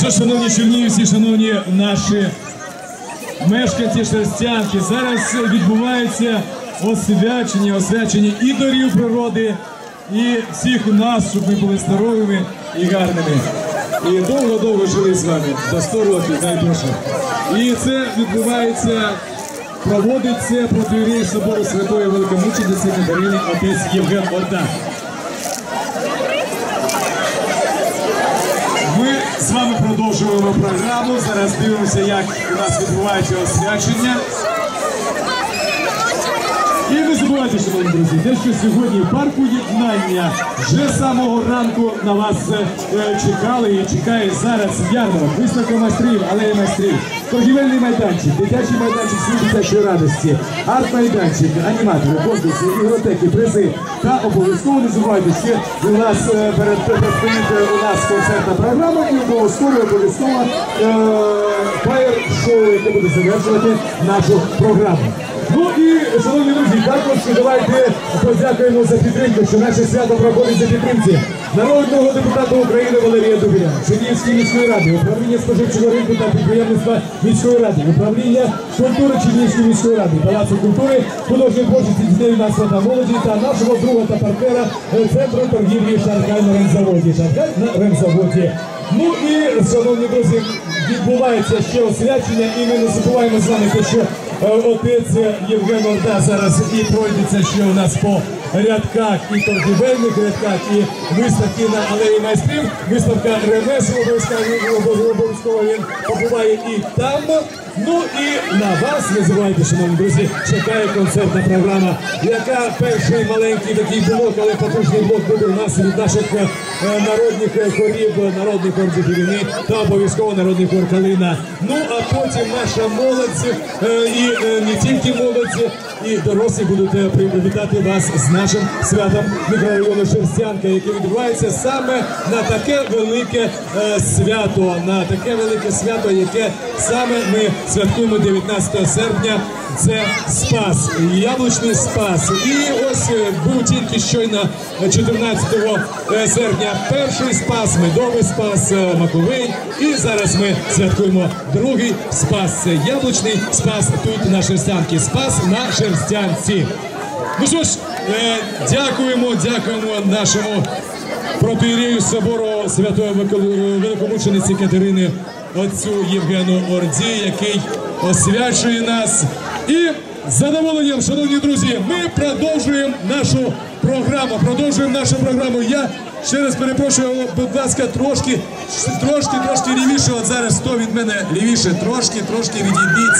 що, шановні чернігівці, шановні наші мешканці Шерстянки, зараз відбувається освячення, освячення і дорів природи, і всіх нас, щоб ми були здоровими і гарними. І довго-довго жили з вами, до 100 років, дай Боже. І це відбувається, проводиться протиєрей собору Святої Великомучениці Катерини отець Євген Орда. Ми з вами продовжуємо програму. Зараз дивимося, як у нас відбувається освячення. І не забувайте, шановні друзі, те, що сьогодні парку єднання вже з самого ранку на вас е, чекали і чекає зараз ярмарок, виставка майстрів, алея майстрів, торгівельний майданчик, дитячий майданчик світ дитячої радості, арт-майданчик, аніматори, конкурси, ігротеки, призи. Та обов'язково не забувайте, ще у нас е, перед перед у нас концертна програма і обов'язково обов'язково е, фаєр-шоу, яке буде завершувати нашу програму. Ну і, шановні друзі, також давайте подякуємо за підтримку, що наше свято проходить за підтримки народного депутата України Валерія Дубіля, Чернігівської міської ради, управління споживчого ринку та підприємництва міської ради, управління культури Чернігівської міської ради, Палацу культури, художньої творчості дітей юнацтва та молоді та нашого друга та партнера е, центру торгівлі Шаркай на ремзаводі. Шаркай на ремзаводі. Ну і, шановні друзі, відбувається ще освячення, і ми не забуваємо з вами те, що Е, Отець Євген Орда зараз і пройдеться ще у нас по рядках і торгівельних рядках, і виставки на алеї майстрів. Виставка ремесел обов'язково він побуває і там. Ну і на вас не забувайте, шановні друзі, чекає концертна програма, яка перший маленький такий блок, але потужний блок буде у нас від наших е, народних хорів, народних хор війни та обов'язково народний хор Калина. Ну а потім наша молодь е, і е, не тільки молодь, і дорослі будуть е, привітати вас з нашим святом мікрорайону Шерстянка, яке відбувається саме на таке велике е, свято, на таке велике свято, яке саме ми святкуємо 19 серпня. Це Спас, яблучний Спас. І ось е, був тільки щойно 14 е, серпня перший спас, медовий спас, маковий. І зараз ми святкуємо другий спас. Це яблучний спас тут на Шерстянці. Спас на Шерстянці. Ну що ж, дякуємо, дякуємо нашому протиєрею собору святої Викол- великомучениці Катерини отцю Євгену Орді, який освячує нас. І з задоволенням, шановні друзі, ми продовжуємо нашу програму. Продовжуємо нашу програму. Я ще раз перепрошую, будь ласка, трошки, трошки, трошки лівіше. От зараз хто від мене лівіше, трошки, трошки відійдіть.